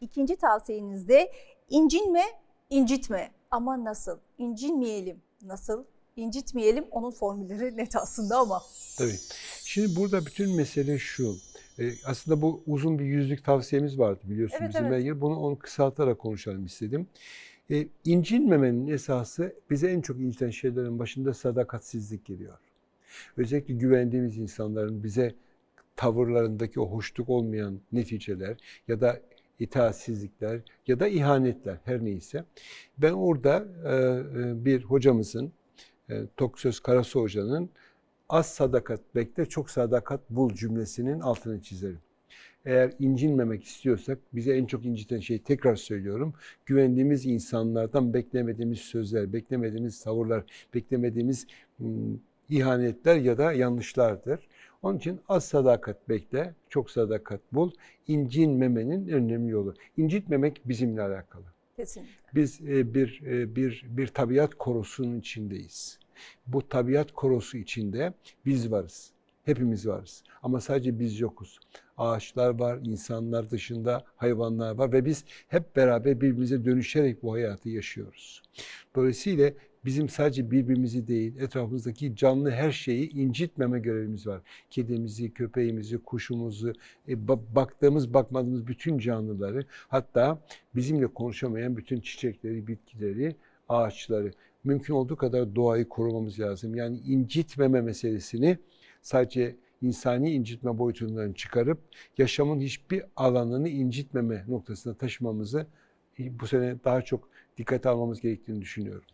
İkinci tavsiyenizde incinme, incitme. Ama nasıl? İncinmeyelim. Nasıl? İncitmeyelim. Onun formülleri net aslında ama. Tabii. Şimdi burada bütün mesele şu. E, aslında bu uzun bir yüzlük tavsiyemiz vardı biliyorsun Evet, bizim evet. Bunu onu kısaltarak konuşalım istedim. E, incinmemenin esası bize en çok inciten şeylerin başında sadakatsizlik geliyor. Özellikle güvendiğimiz insanların bize tavırlarındaki o hoşluk olmayan neticeler ya da itaatsizlikler ya da ihanetler her neyse. Ben orada e, e, bir hocamızın, e, Toksöz Karasu Hoca'nın az sadakat bekle, çok sadakat bul cümlesinin altını çizerim. Eğer incinmemek istiyorsak bize en çok inciten şey tekrar söylüyorum. Güvendiğimiz insanlardan beklemediğimiz sözler, beklemediğimiz tavırlar, beklemediğimiz ihanetler ya da yanlışlardır. Onun için az sadakat bekle, çok sadakat bul. İncinmemenin önemli yolu. İncitmemek bizimle alakalı. Kesinlikle. Biz e, bir e, bir bir tabiat korosunun içindeyiz. Bu tabiat korosu içinde biz varız. Hepimiz varız. Ama sadece biz yokuz. Ağaçlar var, insanlar dışında hayvanlar var ve biz hep beraber birbirimize dönüşerek bu hayatı yaşıyoruz. Dolayısıyla bizim sadece birbirimizi değil, etrafımızdaki canlı her şeyi incitmeme görevimiz var. Kedimizi, köpeğimizi, kuşumuzu, e, ba- baktığımız, bakmadığımız bütün canlıları, hatta bizimle konuşamayan bütün çiçekleri, bitkileri, ağaçları. Mümkün olduğu kadar doğayı korumamız lazım. Yani incitmeme meselesini sadece insani incitme boyutundan çıkarıp yaşamın hiçbir alanını incitmeme noktasına taşımamızı bu sene daha çok dikkate almamız gerektiğini düşünüyorum.